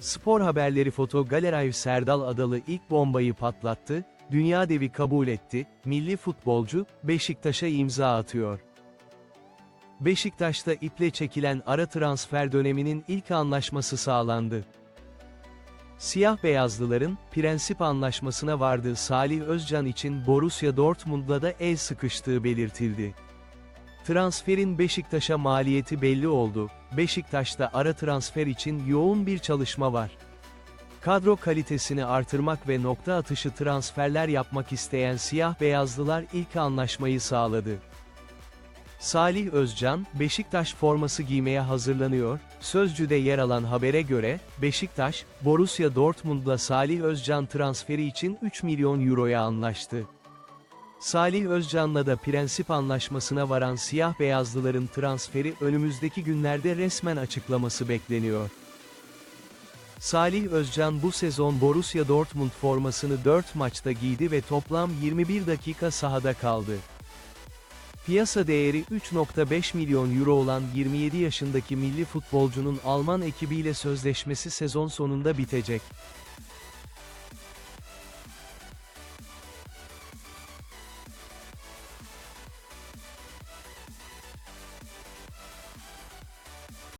Spor haberleri Foto Galerav Serdal Adalı ilk bombayı patlattı, dünya devi kabul etti, milli futbolcu, Beşiktaş'a imza atıyor. Beşiktaş'ta iple çekilen ara transfer döneminin ilk anlaşması sağlandı. Siyah beyazlıların, prensip anlaşmasına vardığı Salih Özcan için Borussia Dortmund'la da el sıkıştığı belirtildi. Transferin Beşiktaş'a maliyeti belli oldu, Beşiktaş'ta ara transfer için yoğun bir çalışma var. Kadro kalitesini artırmak ve nokta atışı transferler yapmak isteyen siyah beyazlılar ilk anlaşmayı sağladı. Salih Özcan, Beşiktaş forması giymeye hazırlanıyor, Sözcü'de yer alan habere göre, Beşiktaş, Borussia Dortmund'la Salih Özcan transferi için 3 milyon euroya anlaştı. Salih Özcan'la da prensip anlaşmasına varan siyah beyazlıların transferi önümüzdeki günlerde resmen açıklaması bekleniyor. Salih Özcan bu sezon Borussia Dortmund formasını 4 maçta giydi ve toplam 21 dakika sahada kaldı. Piyasa değeri 3.5 milyon euro olan 27 yaşındaki milli futbolcunun Alman ekibiyle sözleşmesi sezon sonunda bitecek.